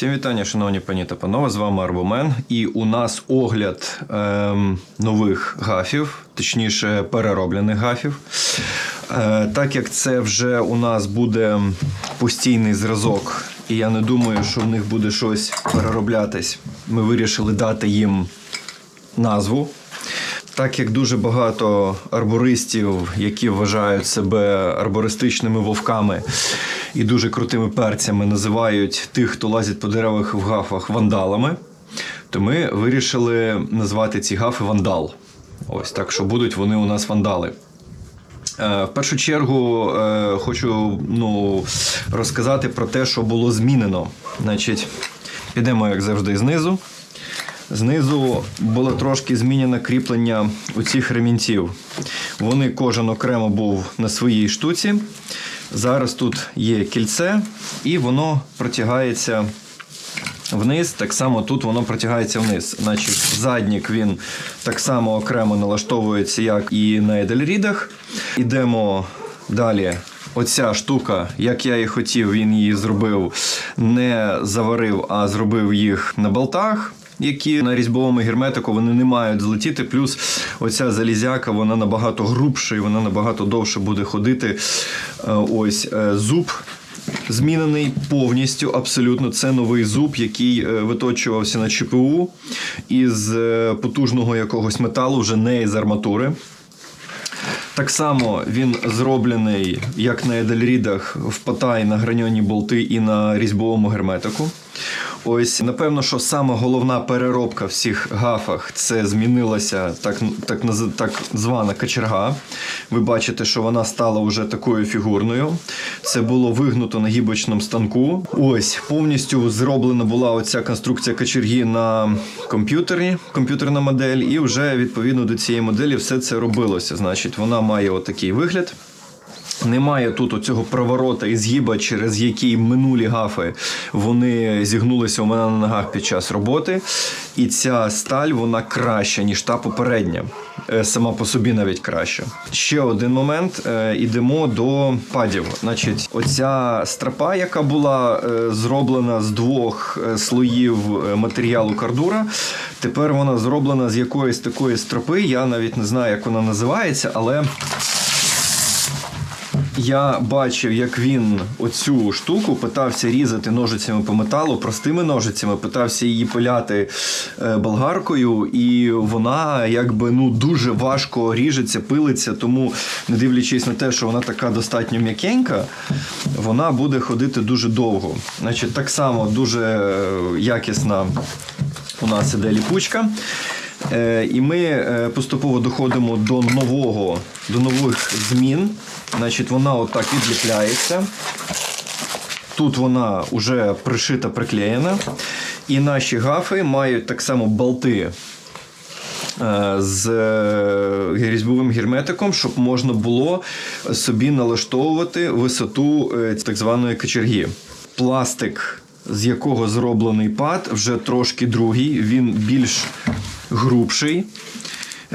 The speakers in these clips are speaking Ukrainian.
Всім вітання, шановні пані та панове. З вами Арбомен. І у нас огляд ем, нових гафів, точніше, перероблених гафів. Е, так як це вже у нас буде постійний зразок, і я не думаю, що в них буде щось перероблятись, ми вирішили дати їм назву. Так як дуже багато арбористів, які вважають себе арбористичними вовками і дуже крутими перцями, називають тих, хто лазить по деревах в гафах вандалами, то ми вирішили назвати ці гафи вандал. Ось так, що будуть вони у нас вандали. Е, В першу чергу е, хочу ну, розказати про те, що було змінено. Значить, підемо, як завжди, знизу. Знизу було трошки змінено кріплення у цих ремінців. Вони кожен окремо був на своїй штуці. Зараз тут є кільце, і воно протягається вниз. Так само тут воно протягається вниз. Значить, заднік він так само окремо налаштовується, як і на Едельрідах. Ідемо далі. Оця штука, як я і хотів, він її зробив, не заварив, а зробив їх на болтах. Які на різьбовому герметику вони не мають злетіти. Плюс оця залізяка, вона набагато грубша і вона набагато довше буде ходити. Е, Ось е, зуб змінений повністю. Абсолютно це новий зуб, який е, виточувався на ЧПУ із потужного якогось металу, вже не із арматури. Так само він зроблений, як на Едельрідах, в патай на граньоні болти і на різьбовому герметику. Ось, напевно, що саме головна переробка в всіх гафах це змінилася так, так, так звана качерга. Ви бачите, що вона стала вже такою фігурною. Це було вигнуто на гібочному станку. Ось повністю зроблена була оця конструкція качерги на комп'ютері, комп'ютерна модель, і вже відповідно до цієї моделі все це робилося. Значить, вона має отакий вигляд. Немає тут оцього проворота і згіба, через який минулі гафи вони зігнулися у мене на ногах під час роботи. І ця сталь вона краща, ніж та попередня. Е, Сама по собі навіть краща. Ще один момент. Е, Ідемо до падів. Значить, оця страпа, яка була е, зроблена з двох слоїв матеріалу кардура, тепер вона зроблена з якоїсь такої стропи. Я навіть не знаю, як вона називається, але. Я бачив, як він оцю штуку питався різати ножицями по металу, простими ножицями, питався її пиляти е, болгаркою, і вона якби ну дуже важко ріжеться, пилиться. Тому, не дивлячись на те, що вона така достатньо м'якенька, вона буде ходити дуже довго. Значить, так само дуже е, якісна у нас іде ліпучка. Е, І ми е, поступово доходимо до нового, до нових змін. Значить, вона отак відліпляється. Тут вона вже пришита, приклеєна. І наші гафи мають так само болти е, з різьбовим герметиком, щоб можна було собі налаштовувати висоту так званої кочерги. Пластик, з якого зроблений пад, вже трошки другий, він більш грубший.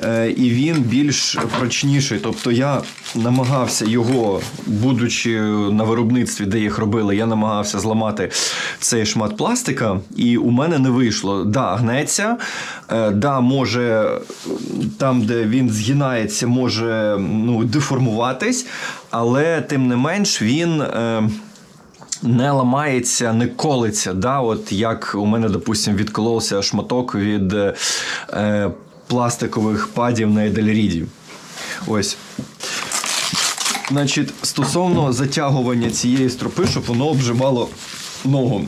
Е, І він більш прочніший. Тобто я намагався його, будучи на виробництві, де їх робили, я намагався зламати цей шмат пластика, і у мене не вийшло. Да, гнеться, е, да, може там, де він згинається, може ну, деформуватись, але тим не менш він. Не ламається, не колиться. Да? От як у мене, допустим, відколовся шматок від е, пластикових падів на Едельріді. Ось. Значить, стосовно затягування цієї стропи, щоб воно обжимало ногу.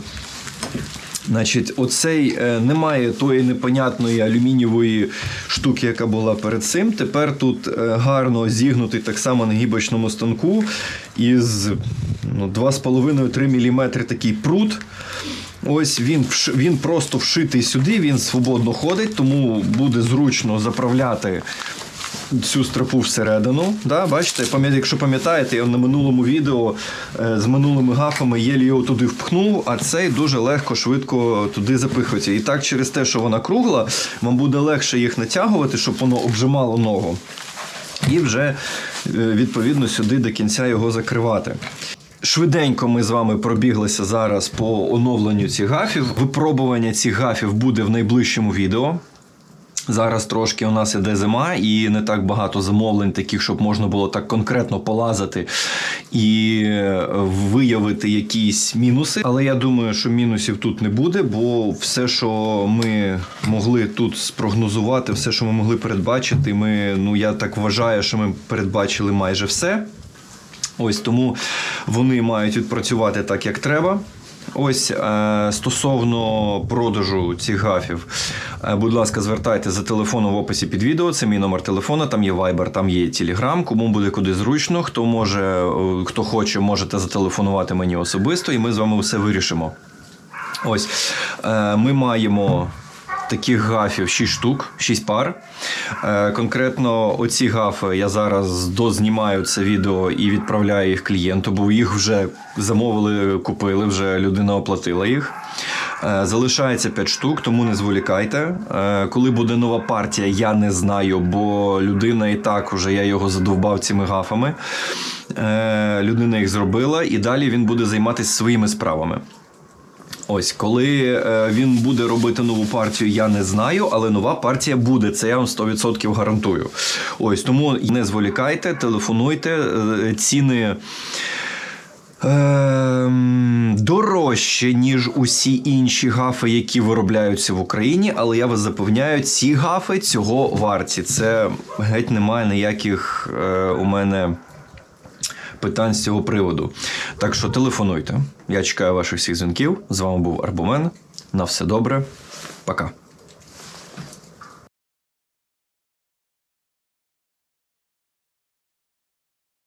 Значить, оцей е, немає тої непонятної алюмінієвої штуки, яка була перед цим. Тепер тут е, гарно зігнутий так само на гібочному станку із ну, 2,5-3 мм такий прут. Ось він, він просто вшитий сюди, він свободно ходить, тому буде зручно заправляти цю стропу всередину. Да, бачите, якщо пам'ятаєте, я на минулому відео е, з минулими гафами єлі його туди впхнув, а цей дуже легко, швидко туди запихується. І так, через те, що вона кругла, вам буде легше їх натягувати, щоб воно обжимало ногу. І вже е, відповідно сюди до кінця його закривати. Швиденько ми з вами пробіглися зараз по оновленню цих гафів. Випробування цих гафів буде в найближчому відео. Зараз трошки у нас іде зима, і не так багато замовлень, таких, щоб можна було так конкретно полазити і виявити якісь мінуси. Але я думаю, що мінусів тут не буде, бо все, що ми могли тут спрогнозувати, все, що ми могли передбачити, ми, ну я так вважаю, що ми передбачили майже все. Ось тому вони мають відпрацювати так, як треба. Ось е, стосовно продажу цих гафів, е, будь ласка, звертайте за телефоном в описі під відео. Це мій номер телефона, там є Viber, там є Telegram. Кому буде куди зручно, хто може, е, хто хоче, можете зателефонувати мені особисто, і ми з вами все вирішимо. Ось ми маємо таких гафів 6 штук, 6 пар. Е, конкретно оці гафи я зараз дознімаю це відео і відправляю їх клієнту, бо їх вже замовили, купили, вже людина оплатила їх. Е, Залишається 5 штук, тому не зволікайте. Е, Коли буде нова партія, я не знаю, бо людина і так вже я його задовбав цими гафами. Людина їх зробила, і далі він буде займатися своїми справами. Ось, коли е, він буде робити нову партію, я не знаю, але нова партія буде. Це я вам 100% гарантую. Ось тому не зволікайте, телефонуйте. е, Ціни. Ем, дорожче, ніж усі інші гафи, які виробляються в Україні, але я вас запевняю, ці гафи цього варті. Це геть немає ніяких е, у мене питань з цього приводу. Так що телефонуйте. Я чекаю ваших всіх дзвінків. З вами був Арбумен. На все добре. Пока.